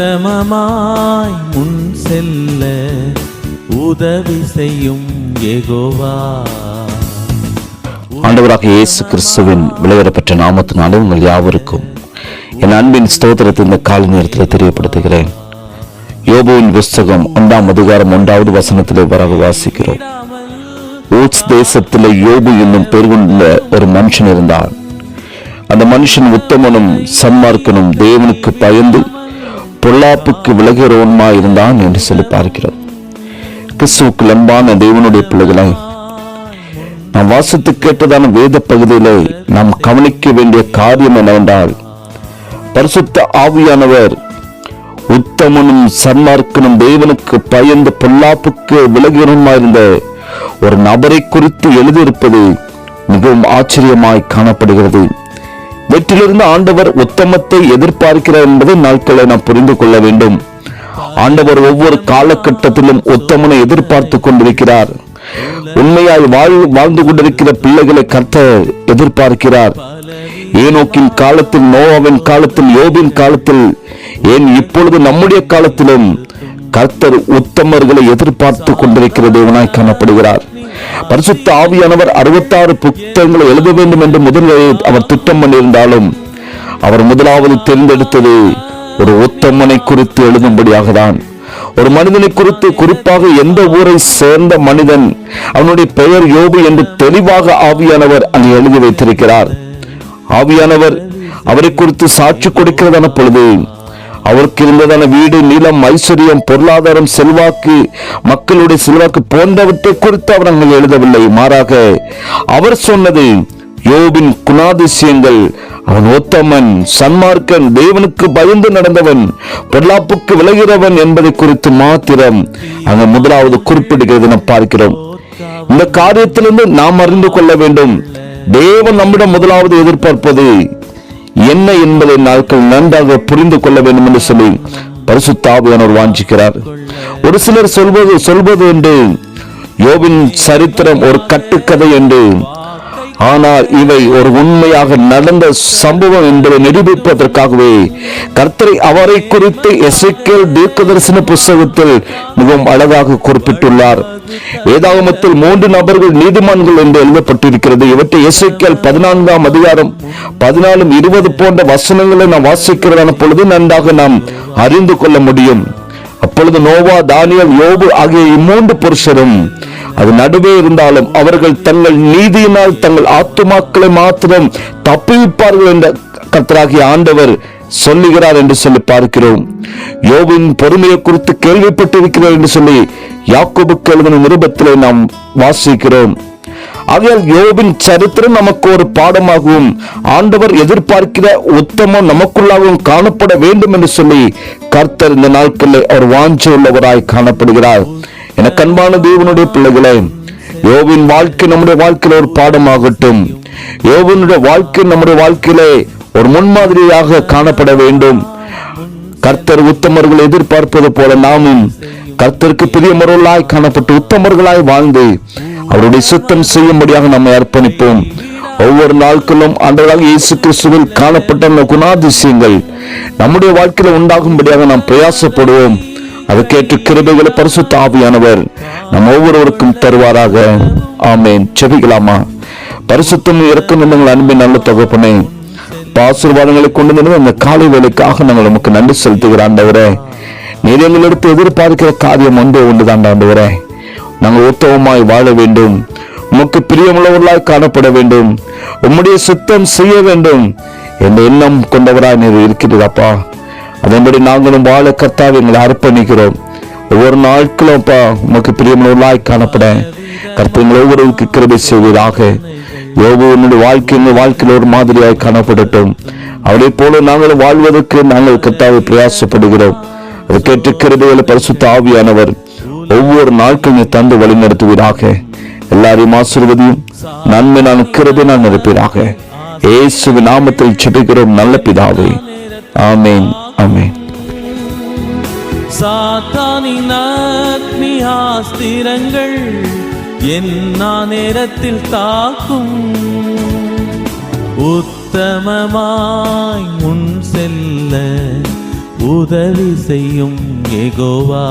சமமாய் முன் செல்ல உதவி செய்யும் எகோவா ஆண்டவராக இயேசு கிறிஸ்துவின் விளையாடப்பட்ட நாமத்தினாலே உங்கள் யாவருக்கும் என் அன்பின் ஸ்தோத்திரத்தை இந்த கால நேரத்தில் தெரியப்படுத்துகிறேன். யோபுவின் புஸ்தகம் ஒன்றாம் அதிகாரம் ஒன்றாவது வசனத்திலே வரக வாசிக்கிறோம். ஊட்ஸ் தேசத்திலே யோபு என்னும் பேர் கொண்ட ஒரு மனுஷன் இருந்தான். அந்த மனுஷன் உத்தமனும் சன்மார்க்கனும் தேவனுக்கு பயந்து பொல்லாப்புக்கு விலகிறவனுமா இருந்தான் என்று சொல்லி பார்க்கிறோம். கிறிஸ்துவுக்கு லம்பான தேவனுடைய பிள்ளைகளை நாம் வாசித்து கேட்டதான வேத பகுதியிலே நாம் கவனிக்க வேண்டிய காரியம் என்னவென்றால் பரிசுத்த ஆவியானவர் உத்தமனும் சன்மார்க்கனும் தேவனுக்கு பயந்து பொல்லாப்புக்கு விலகிருமாயிருந்த ஒரு நபரை குறித்து எழுதியிருப்பது மிகவும் ஆச்சரியமாய் காணப்படுகிறது. வெற்றிலிருந்து ஆண்டவர் உத்தமத்தை எதிர்பார்க்கிறார் என்பதை நாட்களை நாம் புரிந்து கொள்ள வேண்டும். ஆண்டவர் ஒவ்வொரு காலகட்டத்திலும் உத்தமனை எதிர்பார்த்து கொண்டிருக்கிறார். உண்மையாய் வாழ் வாழ்ந்து கொண்டிருக்கிற பிள்ளைகளை கத்த எதிர்பார்க்கிறார். ஏனோக்கின் காலத்தில் நோவாவின் காலத்தில் யோபின் காலத்தில் ஏன் இப்பொழுது நம்முடைய காலத்திலும் கர்த்தர் உத்தமர்களை எதிர்பார்த்து கொண்டிருக்கிற தேவனாய் காணப்படுகிறார். பரிசுத்த ஆவியானவர் அறுபத்தாறு புத்தகங்களை எழுத வேண்டும் என்று முதலில் அவர் திட்டம் பண்ணியிருந்தாலும் அவர் முதலாவது தேர்ந்தெடுத்தது ஒரு உத்தமனை குறித்து எழுதும்படியாக தான் ஒரு மனிதனை குறித்து குறிப்பாக எந்த ஊரை சேர்ந்த மனிதன் அவனுடைய பெயர் யோபு என்று தெளிவாக ஆவியானவர் அங்கே எழுதி வைத்திருக்கிறார். ஆவியானவர் அவரை குறித்து சாட்சி கொடுக்கிறதான பொழுது அவருக்கு இருந்ததான வீடு நிலம் ஐஸ்வர்யம் பொருளாதாரம் செல்வாக்கு மக்களுடைய செல்வாக்கு போன்றவற்றை குறித்து அவர் அங்கே எழுதவில்லை. மாறாக அவர் சொன்னது யோபின் குணாதிசயங்கள் அவன் ஒத்தமன் சன்மார்க்கன் தேவனுக்கு பயந்து நடந்தவன் பொல்லாப்புக்கு விலகிறவன் என்பதை குறித்து மாத்திரம் அங்க முதலாவது குறிப்பிடுகிறது நாம் பார்க்கிறோம். இந்த காரியத்திலிருந்து நாம் அறிந்து கொள்ள வேண்டும். தேவன் நம்மிடம் முதலாவது எதிர்பார்ப்பது என்ன என்பதை நாட்கள் நன்றாக புரிந்து கொள்ள வேண்டும் என்று சொல்லி பரிசுத்தாவியானவர் வாஞ்சிக்கிறார். ஒரு சிலர் சொல்வது சொல்வது என்று யோபின் சரித்திரம் ஒரு கட்டுக்கதை என்று ஆனால் இவை ஒரு உண்மையாக நடந்த சம்பவம் என்பதை நிரூபிப்பதற்காகவே கர்த்தரை அவரை குறித்து எசைக்கேல் தீர்க்கதரிசன புஸ்தகத்தில் மிகவும் அழகாக குறிப்பிட்டுள்ளார். வேதாகமத்தில் மூன்று நபர்கள் நீதிமான்கள் என்று எழுதப்பட்டிருக்கிறது. இவற்றை எசைக்கேல் பதினான்காம் அதிகாரம் பதினாலும் இருபது போன்ற வசனங்களை நாம் வாசிக்கிறதான பொழுது நன்றாக நாம் அறிந்து கொள்ள முடியும். அப்பொழுது நோவா தானியல் யோபு ஆகிய இம்மூன்று புருஷரும் அது நடுவே இருந்தாலும் அவர்கள் தங்கள் நீதியினால் தங்கள் ஆத்துமாக்களை மாத்திரம் தப்புவிப்பார்கள் என்ற கத்தராகிய ஆண்டவர் சொல்லுகிறார் என்று சொல்லி பார்க்கிறோம். யோபின் பொறுமையை குறித்து கேள்விப்பட்டிருக்கிறார் என்று சொல்லி யாக்கோபுக்கு எழுதின நிருபத்திலே நாம் வாசிக்கிறோம். ஆகையால் யோபின் சரித்திரம் நமக்கு ஒரு பாடமாகவும் ஆண்டவர் எதிர்பார்க்கிற உத்தமம் நமக்குள்ளாகவும் காணப்பட வேண்டும் என்று சொல்லி கர்த்தர் இந்த நாட்களில் அவர் வாஞ்ச உள்ளவராய் காணப்படுகிறார். என கண்பான தேவனுடைய பிள்ளைகளே யோவின் வாழ்க்கை நம்முடைய வாழ்க்கையில ஒரு பாடமாகட்டும். யோவனுடைய வாழ்க்கை நம்முடைய வாழ்க்கையிலே ஒரு முன்மாதிரியாக காணப்பட வேண்டும். கர்த்தர் உத்தமர்களை எதிர்பார்ப்பது போல நாமும் கர்த்தருக்கு பிரியமருளாய் காணப்பட்டு உத்தமர்களாய் வாழ்ந்து அவருடைய சுத்தம் செய்யும்படியாக நம்மை அர்ப்பணிப்போம். ஒவ்வொரு நாட்களும் ஆண்டவராக இயேசு கிறிஸ்துவில் காணப்பட்ட அந்த குணாதிசயங்கள் நம்முடைய வாழ்க்கையில் உண்டாகும்படியாக நாம் பிரயாசப்படுவோம். அதுக்கேற்ற கிருபைகளை பரிசுத்த ஆவியானவர் நம் ஒவ்வொருவருக்கும் தருவாராக. ஆமேன். செபிக்கலாமா பரிசுத்தம் இறக்கும் எங்கள் அன்பின் நல்ல தகப்பனே ஆசீர்வாதங்களை கொண்டு வந்து அந்த காலை வேலைக்காக நாங்கள் நமக்கு நன்றி செலுத்துகிற ஆண்டவரே. நீர் எங்களிடத்து எதிர்பார்க்கிற காரியம் ஒன்று ஒன்றுதான் ஆண்டவரே. நாங்கள் உத்தவமாய் வாழ வேண்டும். உமக்கு பிரியமுள்ளவர்களாய் காணப்பட வேண்டும். உம்முடைய சுத்தம் செய்ய வேண்டும். என்ற எண்ணம் கொண்டவராய் நீர் இருக்கிறீரப்பா அதன்படி நாங்களும் வாழ கர்த்தாவை எங்களை அர்ப்பணிக்கிறோம். ஒவ்வொரு நாட்களும் அப்பா உமக்கு பிரியமுள்ளவர்களாய் காணப்பட. கர்த்தங்கள் ஒவ்வொருவருக்கு கிருபை செய்வதாக யோபு என்னுடைய வாழ்க்கை வாழ்க்கையில் ஒரு மாதிரியாய் காணப்படட்டும். அவளை போல நாங்கள் வாழ்வதற்கு நாங்கள் கர்த்தாவை பிரயாசப்படுகிறோம். அதுக்கேற்ற கிருபைகளை பரிசுத்த ஆவியானவர் ஒவ்வொரு நாட்கள் நீ தந்து வழி நடத்துவீராக. எல்லாரையும் ஆசிர்வதியும் நன்மை நான் கிருபை நான் நிரப்பீராக. ஏசு நாமத்தில் செபிக்கிறோம் நல்ல பிதாவே. ஆமேன் ஆமேன். சாத்தானின் அக்னி ஆஸ்திரங்கள் என்ன நேரத்தில் தாக்கும். உத்தமமாய் முன் செல்ல உதவி செய்யும் எகோவா